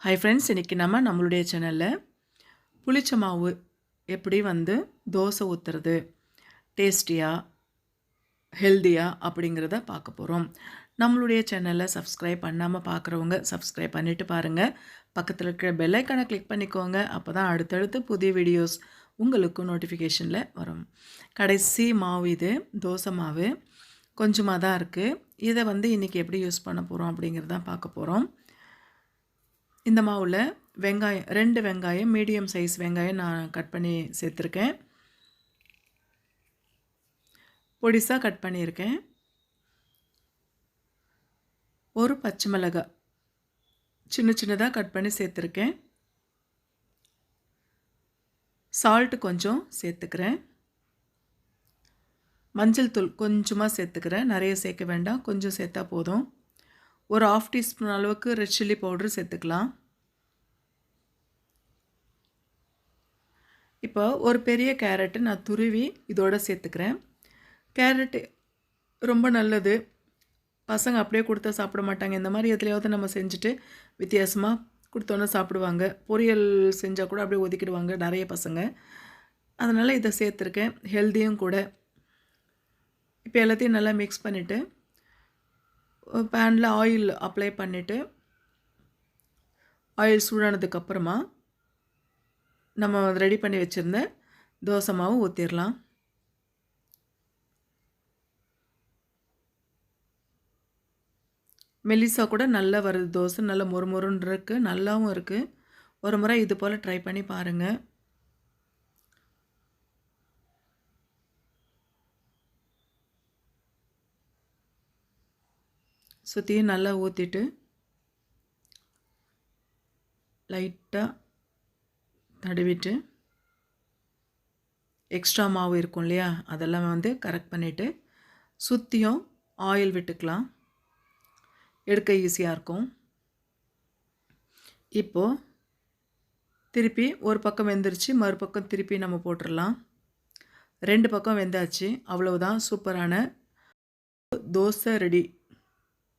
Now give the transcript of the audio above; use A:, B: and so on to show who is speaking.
A: Hi friends இன்றைக்கி நம்ம நம்மளுடைய சேனலில் புளிச்ச மாவு எப்படி வந்து தோசை ஊற்றுறது டேஸ்டியாக ஹெல்த்தியாக அப்படிங்கிறத பார்க்க போகிறோம் நம்மளுடைய சேனலில் சப்ஸ்கிரைப் பண்ணாமல் பார்க்குறவங்க சப்ஸ்கிரைப் பண்ணிவிட்டு பாருங்கள் பக்கத்தில் இருக்கிற பெல்லைக்கானை கிளிக் பண்ணிக்கோங்க. அப்போ தான் அடுத்தடுத்து புதிய வீடியோஸ் உங்களுக்கும் நோட்டிஃபிகேஷனில் வரும். கடைசி மாவு இது தோசை மாவு. கொஞ்சமாக தான் இருக்குது இதை வந்து இன்றைக்கி எப்படி யூஸ் பண்ண போகிறோம் அப்படிங்கிறதான் பார்க்க போகிறோம் இந்த மாவில் வெங்காயம் ரெண்டு வெங்காயம் மீடியம் சைஸ் வெங்காயம் நான் கட் பண்ணி சேர்த்துருக்கேன். பொடிசாக கட் பண்ணியிருக்கேன். ஒரு பச்சை மிளகாய் சின்ன சின்னதாக கட் பண்ணி சேர்த்துருக்கேன். சால்ட்டு கொஞ்சம் சேர்த்துக்கிறேன். மஞ்சள் தூள் கொஞ்சமாக சேர்த்துக்கிறேன். நிறைய சேர்க்க வேண்டாம். கொஞ்சம் சேர்த்தா போதும். ஒரு ஆஃப் டீஸ்பூன் அளவுக்கு ரெட் சில்லி பவுடர் சேர்த்துக்கலாம். இப்போ ஒரு பெரிய கேரட்டு நான் துருவி இதோடு சேர்த்துக்கிறேன். கேரட்டு ரொம்ப நல்லது. பசங்க அப்படியே கொடுத்தா சாப்பிட மாட்டாங்க. இந்த மாதிரி எதுலையாவது நம்ம செஞ்சுட்டு வித்தியாசமாக கொடுத்தோன்னே சாப்பிடுவாங்க. பொரியல் செஞ்சால் கூட அப்படியே ஒதுக்கிடுவாங்க நிறைய பசங்க. அதனால் இதை சேர்த்துருக்கேன். ஹெல்த்தியும் கூட. இப்போ எல்லாத்தையும் நல்லா மிக்ஸ் பண்ணிவிட்டு பேனில் ஆயில் அப்ளை பண்ணிவிட்டு ஆயில் சூடானதுக்கப்புறமா நம்ம ரெடி பண்ணி வச்சுருந்த தோசை மாவு ஊற்றிடலாம் மெலிசா கூட நல்லா வருது தோசை நல்லா மொறு மொறுன்னு இருக்குது நல்லாவும் இருக்குது ஒரு முறை இது போல் ட்ரை பண்ணி பாருங்கள் சுற்றியும் நல்லா ஊற்றிட்டு லைட்டாக தடவிட்டு எக்ஸ்ட்ரா மாவு இருக்கும் இல்லையா? அதெல்லாம் வந்து கரெக்ட் பண்ணிவிட்டு சுற்றியும் ஆயில் விட்டுக்கலாம். எடுக்க ஈஸியாக இருக்கும். இப்போது திருப்பி ஒரு பக்கம் வெந்துருச்சு மறுபக்கம் திருப்பி நம்ம போட்டுடலாம் ரெண்டு பக்கம் வெந்தாச்சு. அவ்வளவுதான். சூப்பரான தோசை ரெடி.